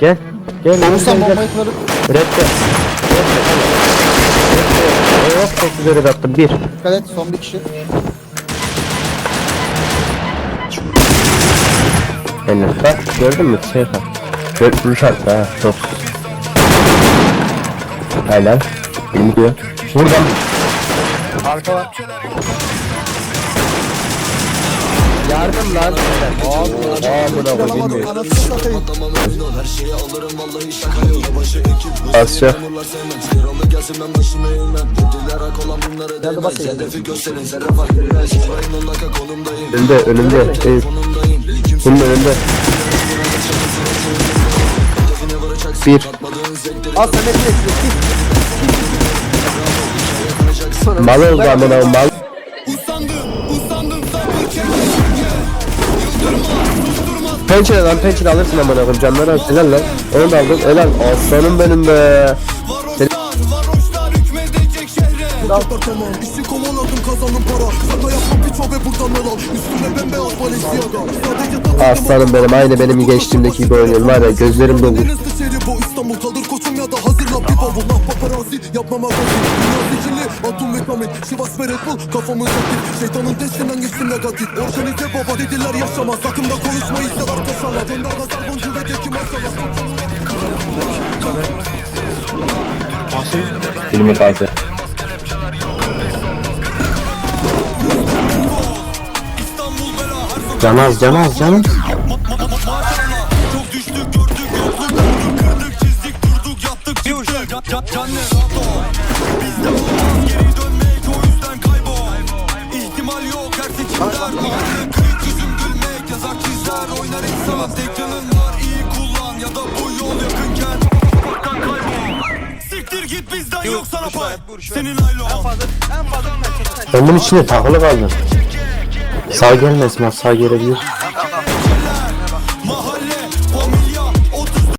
Gel. Gel. Olursan bombayı kırarım. Redde. Hop çok güzel red attım. Bir. Dikkat et son bir kişi. Eline. Bak gördün mü? Şey bak. Gör, vuruş attı ha. Çok. Helal. Beni diyor. Buradan. Arka var. Yardım lan. Aa bu da bilmiyor. Anasını satayım. Basacak. Geldi bas ya. Önünde önünde. Eyüp. Bunun önünde. Bir. Al sen de Mal oldu amına mal. Pençere lan pençere alırsın amına koyayım. Canları al helal lan onu da aldım. Helal. Aslanım benim be. İşi kazandım para Sana yapma buradan Üstüne Sadece aslanım benim. Aynı benim gençliğimdeki gibi oynuyorum var ya gözlerim bu İstanbul da hazırla bir bavul Nah paparazzi yapma magazin Dünya seçili atom ve kamil Sivas ve Red Bull kafamız aktif Şeytanın testinden geçtim negatif. Organize baba dediler yaşamaz Sakın da konuşma isteler koşarlar Gönder gazar boncuğu ve teki maşallah. Filmi kaldı. Canaz canaz canaz Can, can, can ne rahat ol Bizde olmaz geri dönmek o yüzden kaybol İhtimal yok her seçimler Mahalle kayıt yüzüm gülmek yazar çizer oynar insan. Tek canın var iyi kullan. Ya da bu yol yakınken Ufaktan kaybol. Siktir git bizden yok sana pay Senin aylon Ben bunun içine takılı kaldım. Sağ gelmez mi sağ gelebilir